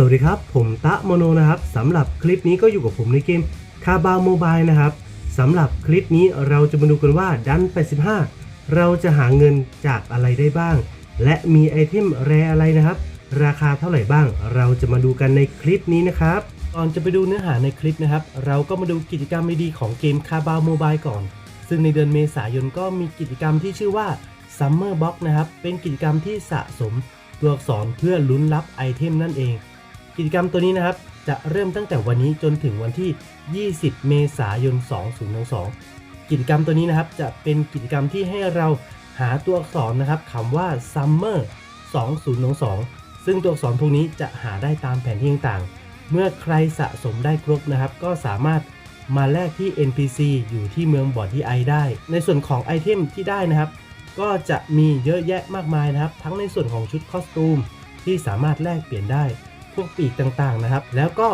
สวัสดีครับ ผมตะโมโนนะครับสำหรับคลิปนี้ก็อยู่กับผมในเกมคาบาโมบายนะครับสำหรับคลิปนี้เราจะมาดูกันว่าดัน 85 เราจะหาเงินจากอะไรได้บ้าง และมีไอเทมแรอะไรนะครับ ราคาเท่าไหร่บ้าง เราจะมาดูกันในคลิปนี้นะครับก่อนจะไปดูเนื้อหาในคลิปนะครับ เราก็มาดูกิจกรรมดีๆของเกมคาบาโมบายก่อน ซึ่งในเดือนเมษายนก็มีกิจกรรมที่ชื่อว่า Summer Box นะครับเป็นกิจกรรมที่สะสมตัวอักษรเพื่อลุ้นรับไอเทมนั่นเอง กิจกรรมตัวนี้นะครับ จะเริ่มตั้งแต่วันนี้จนถึงวันที่ 20 เมษายน 2022 กิจกรรมตัวนี้นะครับ จะเป็นกิจกรรมที่ให้เราหาตัวอักษรนะครับคำว่า Summer 2022 ซึ่งตัวอักษรพวกนี้จะหาได้ตามแผนที่ต่างๆ เมื่อใครสะสมได้ครบนะครับ ก็สามารถมาแลกที่ NPC อยู่ที่เมืองบอดที่ไอได้ ในส่วนของไอเทมที่ได้นะครับ ก็จะมีเยอะแยะมากมายนะครับ ทั้งในส่วนของชุดคอสตูมที่สามารถแลกเปลี่ยนได้ พวกปีกต่างๆนะครับ แล้วก็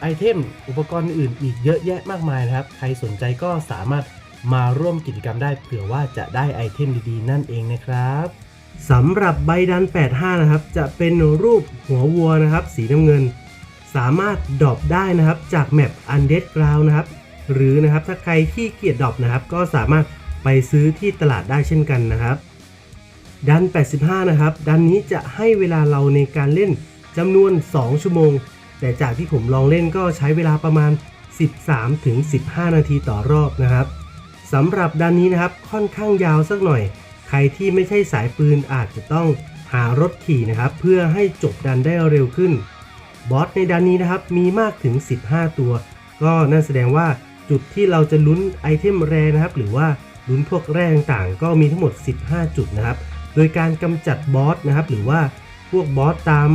ไอเทมอุปกรณ์อื่นอีกเยอะแยะมากมายนะครับ ใครสนใจก็สามารถมาร่วมกิจกรรมได้เผื่อว่าจะได้ไอเทมดีๆ นั่นเองนะครับสำหรับใบดัน 85 นะครับ จะเป็นรูปหัววัวนะครับ สีน้ำเงิน สามารถดรอปได้นะครับจากแมป Undead Ground นะครับ หรือนะครับถ้าใครขี้เกียจดรอปนะครับ ก็สามารถไปซื้อที่ตลาดได้เช่นกันนะครับ ดัน 85 นะครับ ดันนี้จะให้เวลาเราในการเล่น จำนวน 2 ชั่วโมง แต่จากที่ผมลองเล่นก็ใช้เวลาประมาณ 13ถึง15 นาทีต่อรอบนะครับสำหรับดันนี้นะครับค่อนข้างยาวสักหน่อย ใครที่ไม่ใช่สายปืนอาจจะต้องหารถขี่นะครับ เพื่อให้จบดันได้เร็วขึ้น บอสในดันนี้นะครับมีมากถึง 15 ตัว ก็นั่นแสดงว่าจุดที่เราจะลุ้นไอเทมแรนะครับ หรือว่าลุ้นพวกแร่ต่างๆ ก็มีทั้งหมด 15 จุดนะครับ โดยการกำจัดบอสนะครับ หรือว่า พวกบอสตาม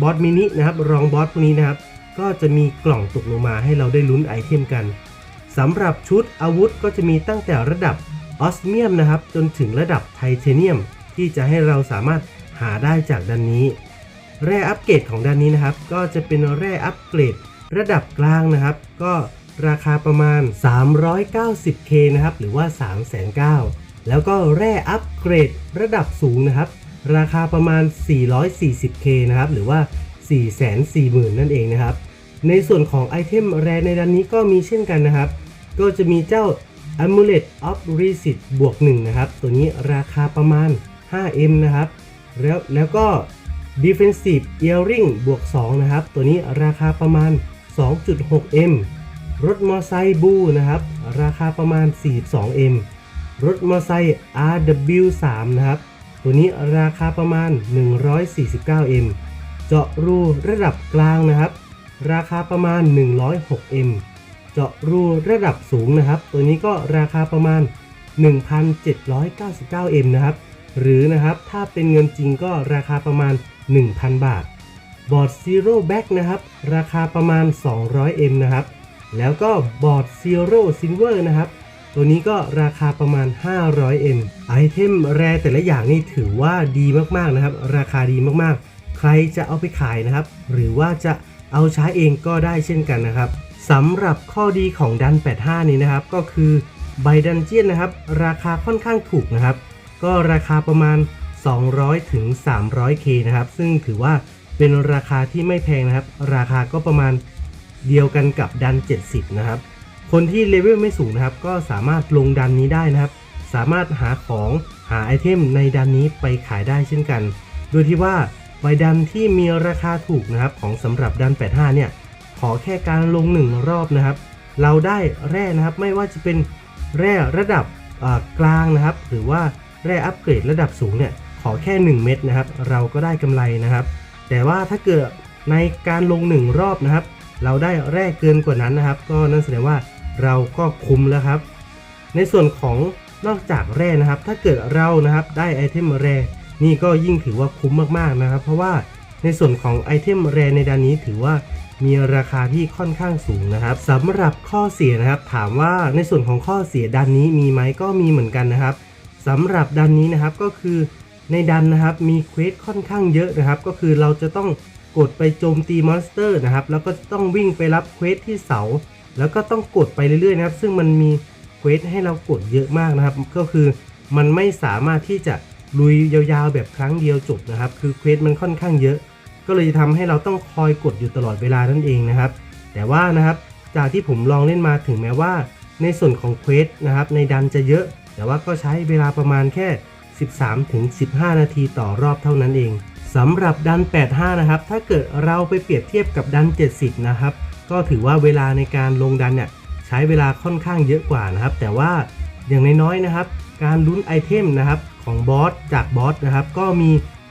บอสมินินะครับ รองบอสพวกนี้นะครับ ก็จะมีกล่องตกลงมาให้เราได้ลุ้นไอเทมกันสำหรับชุดอาวุธก็จะมีตั้งแต่ระดับออสเมียมนะครับ จนถึงระดับไทเทเนียม ที่จะให้เราสามารถหาได้จากดันนี้ แร่อัปเกรดของด้านนี้นะครับ ก็จะเป็นแร่อัปเกรดระดับกลางนะครับ ก็ราคาประมาณ 390k นะครับ หรือว่า 3 9 0 0 0แล้วก็แร่อัปเกรดระดับสูงนะครับ ราคาประมาณ 440k นะครับ หรือว่า 440,000 นั่นเองนะครับ ในส่วนของไอเทมแรในด้านนี้ก็มีเช่นกันนะครับ ก็จะมีเจ้า Amulet of Recit บวก1นะครับ ตัวนี้ราคาประมาณ 5m นะครับ แล้วแล้วก็ Defensive Earring บวก2นะครับ ตัวนี้ราคาประมาณ 2.6m รถมอไซค์บูนะครับ ราคาประมาณ 42m รถมอไซค์ RW3 นะครับ ตัวนี้ราคาประมาณ 149m เจาะรูระดับกลางนะครับ ราคาประมาณ 106m เจาะรูระดับสูงนะครับ ตัวนี้ก็ราคาประมาณ 1,799m นะครับ หรือนะครับถ้าเป็นเงินจริงก็ราคาประมาณ 1,000 บาท บอร์ด Zero Back นะครับ ราคาประมาณ 200m นะครับ แล้วก็บอร์ด Zero Silver นะครับ ตัวนี้ก็ราคาประมาณ 500m ไอเทมแรแต่ละอย่างนี่ถือว่าดีมากๆนะครับ ราคาดีมากๆ ใครจะเอาไปขายนะครับ หรือว่าจะเอาใช้เองก็ได้เช่นกันนะครับสำหรับข้อดีของดัน 85 นี้นะครับ ก็คือใบดันเจียนนะครับ ราคาค่อนข้างถูกนะครับ ก็ราคาประมาณ 200 ถึง 300k นะครับ ซึ่งถือว่าเป็นราคาที่ไม่แพงนะครับ ราคาก็ประมาณเดียวกันกับดัน 70 นะครับ คนที่เลเวลไม่สูงนะครับ ก็สามารถลงดันนี้ได้นะครับ สามารถหาของหาไอเทมในดันนี้ไปขายได้เช่นกัน โดยที่ว่าใบดันที่มีราคาถูกนะครับของสำหรับดัน 85 เนี่ย ขอแค่การลงหนึ่งรอบนะครับ เราได้แร่นะครับไม่ว่าจะเป็นแร่ระดับกลางนะครับ หรือว่าแร่อัปเกรดระดับสูงเนี่ยขอแค่ 1 เม็ดนะครับ เราก็ได้กำไรนะครับ แต่ว่าถ้าเกิดในการลง 1 รอบนะครับ เราได้แร่เกินกว่านั้นนะครับ ก็นั่นแสดงว่า เราก็คุ้มแล้วครับ ในส่วนของนอกจากแร่นะครับ ถ้าเกิดเรานะครับได้ไอเทมแร่นี่ก็ยิ่งถือว่าคุ้มมากๆนะครับ เพราะว่าในส่วนของไอเทมแร่ในด้านนี้ถือว่ามีราคาที่ค่อนข้างสูงนะครับสำหรับข้อเสียนะครับ ถามว่าในส่วนของข้อเสียด้านนี้มีไหมก็มีเหมือนกันนะครับสำหรับด้านนี้นะครับก็คือในดันนะครับมีเควสค่อนข้างเยอะนะครับ ก็คือเราจะต้องกดไปโจมตีมอนสเตอร์นะครับแล้วก็ต้องวิ่งไปรับเควสที่เสา แล้วก็ต้องกดไปเรื่อยๆนะครับ ซึ่งมันมีเควสให้เรากดเยอะมากนะครับ ก็คือมันไม่สามารถที่จะลุยยาวๆ แบบครั้งเดียวจบนะครับ คือเควสมันค่อนข้างเยอะ ก็เลยทำให้เราต้องคอยกดอยู่ตลอดเวลานั่นเองนะครับ แต่ว่านะครับจากที่ผมลองเล่นมาถึงแม้ว่า ในส่วนของเควสนะครับในดันจะเยอะ แต่ว่าก็ใช้เวลาประมาณแค่ 13ถึง15 นาทีต่อรอบเท่านั้นเองสำหรับดัน 85 นะครับ ถ้าเกิดเราไปเปรียบเทียบกับดัน 70 นะครับ ก็ถือว่าเวลาในการลงดันเนี่ยใช้เวลาค่อนข้างเยอะกว่านะครับ แต่ว่าอย่างน้อยๆนะครับ การลุ้นไอเทมนะครับของบอสจากบอสนะครับ ก็มี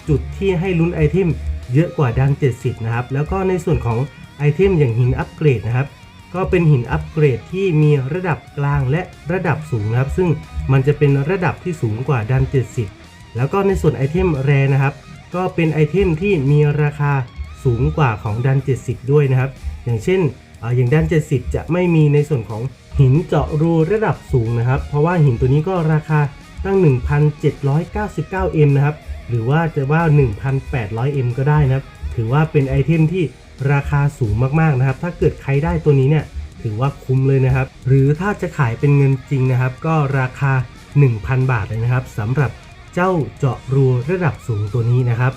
จุดที่ให้ลุ้นไอเทมเยอะกว่าดัน 70 นะครับ แล้วก็ในส่วนของไอเทมอย่างหินอัปเกรดนะครับ ก็เป็นหินอัปเกรดที่มีระดับกลางและระดับสูงนะครับ ซึ่งมันจะเป็นระดับที่สูงกว่าดัน 70 แล้วก็ในส่วนไอเทมแรนะครับ ก็เป็นไอเทมที่มีราคาสูงกว่าของดัน 70 ด้วยนะครับ อย่างเช่นอย่างดัน70 จะไม่มีในส่วนของหินเจาะรูระดับสูงนะครับ เพราะว่าหินตัวนี้ก็ราคาตั้ง 1,799M นะครับ หรือว่าจะว่า 1,800M ก็ได้นะครับ ถือว่าเป็นไอเทมที่ราคาสูงมากๆนะครับ ถ้าเกิดใครได้ตัวนี้เนี่ยถือว่าคุ้มเลยนะครับ หรือถ้าจะขายเป็นเงินจริงนะครับ ก็ราคา 1,000 บาทเลยนะครับสำหรับเจ้าเจาะรูระดับสูงตัวนี้นะครับ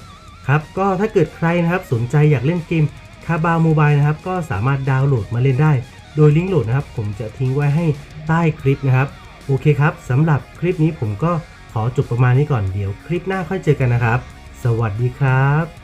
ครับ ก็ถ้าเกิดใครนะครับสนใจอยากเล่นเกม คาบาโมบายนะครับก็สามารถดาวน์โหลดมาเล่นได้ โดยลิงก์โหลดนะครับ ผมจะทิ้งไว้ให้ใต้คลิปนะครับ โอเคครับสำหรับคลิปนี้ผมก็ขอจบประมาณนี้ก่อนเดี๋ยวคลิปหน้าค่อยเจอกันนะครับ สวัสดีครับ